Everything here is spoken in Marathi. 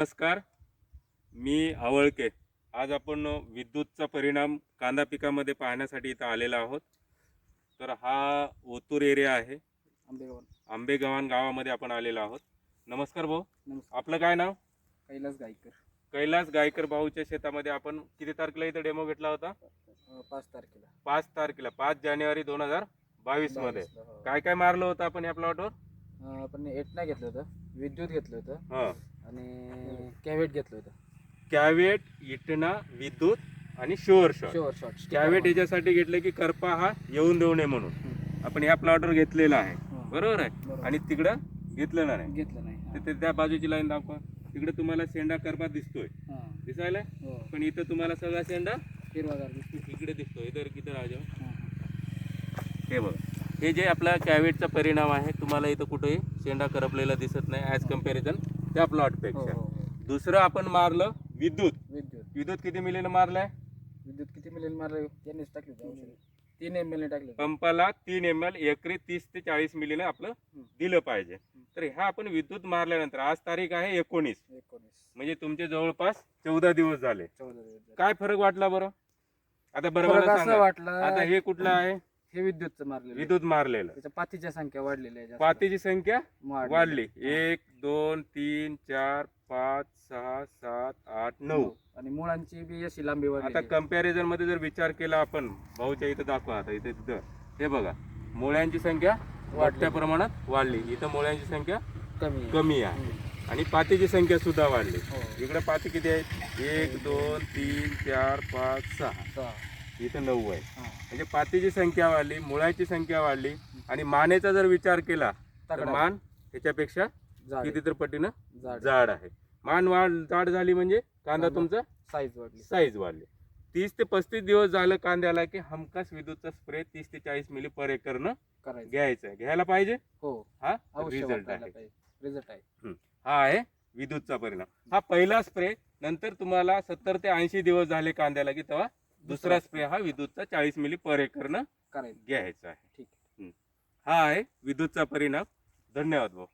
नमस्कार. मी आवळके. आज आपण विद्युतचा परिणाम कांदा पिकामध्ये पाहण्यासाठी इथं आलेलो आहोत. तर हा ओतूर एरिया आहे. आंबेगाव आंबेगव्हाण गावामध्ये आपण आलेलो आहोत. नमस्कार भाऊ. नमस्कार. आपलं काय नाव? कैलास गायकर. कैलास गायकर भाऊच्या शेतामध्ये आपण किती तारखेला इथं डेमो घेतला होता? अं, पाच तारखेला. पाच तारखेला. पाच जानेवारी दोन हजार बावीसमध्ये. बावीसला, हो. काय काय मारलं होतं आपण या प्लॉटवर अं, आपण एटना घेतलं होतं. विद्युत घेतलं होतं. हा. आणि कॅवेट घेतलं होतं. कॅवेट इटना विद्युत आणि sure shot. Sure shot caveat याच्यासाठी घेतलं की करपा हा येऊन देऊ नये म्हणून. आपण ह्या प्लॉटवर घेतलेला आहे. बरोबर आहे? आणि तिकडं घेतलं नाही. घेतलं नाही तर ते त्या बाजूची लाईन दाखवा. तिकडे तुम्हाला शेंडा करपा दिसतोय. हा. दिसायला? हो. पण इथं तुम्हाला सगळा शेंडा हिरवागार दिसतो. इकडे दिसतोय. इधर किती राजा हा, हे. बघ. हे जे आपल्या कॅवेटचा परिणाम आहे तुम्हाला इथं कुठेही शेंडा करपलेला दिसत नाही ॲज कंपॅरिझन त्या हा. हो, प्लॉटपेक्षा हो, हो. दुसरं आपण मारलं विद्युत विद्युत विद्युत किती मिलीनं मारलंय विद्युत किती मिळेल मारलं त्यांनीच टाकले होते औषध तीन एम एल टाकले. पंपाला तीन एम एल एकरी तीस ते चाळीस मिलीनं आपलं. दिलं पाहिजे तर ह्या आपण विद्युत मारल्यानंतर आज तारीख आहे एकोणीस एकोणीस म्हणजे तुमचे जवळपास चौदा दिवस झाले चौदा दिवस झाले. काय फरक वाटला बरं आता बरं फरक असं सांगा वाटलं आता हे कुठलं आहे हे विद्युतचं मारलेलं आहे. विद्युत मारलेलं त्याच्या पातीच्या संख्या वाढलेल्या आहे जास्त. पातीची संख्या. वाढली एक दोन तीन चार पाच सहा सात आठ नऊ. आणि मुळांची बी अशी लांबी आता वाढली कंपॅरिझनमध्ये जर विचार केला आपण भाऊच्या इथं दाखवा आता इथे तिथं हे बघा मुळ्यांची संख्या वाढत्या प्रमाणात वाढली इथं मुळ्यांची संख्या कमी आहे. कमी आहे. आणि पातीची संख्या सुद्धा वाढली हो. इकडे पाती किती आहेत एक दोन तीन चार पाच सहा सहा. इथं नऊ आहे हा. म्हणजे पातीची संख्या वाढली मुळाची संख्या वाढली आणि मानेचा जर विचार केला तर तगडा. मान ह्याच्यापेक्षा जाड किती तर पटीनं? जाड आहे. मान वाढ जाड झाली म्हणजे कांदा. तुमचा? साईज वाढली. साईज वाढली. तीस ते पस्तीस दिवस झालं कांद्याला की हमखास विद्युतचा स्प्रे तीस ते चाळीस मिली पर एकरनं करायचं. घ्यायचा आहे. घ्यायला पाहिजे? हो. हा? रिझल्ट आहे. रिझल्ट आहे. हा आहे विद्युतचा परिणाम. हा पहिला स्प्रे नंतर तुम्हाला सत्तर ते ऐंशी दिवस झाले कांद्याला की तेव्हा दुसरा स्प्रे हा विद्युतचा चाळीस मिली पर एकरनं करायचं. घ्यायचा आहे. ठीक हा आहे विद्युतचा परिणाम. धन्यवाद भाऊ.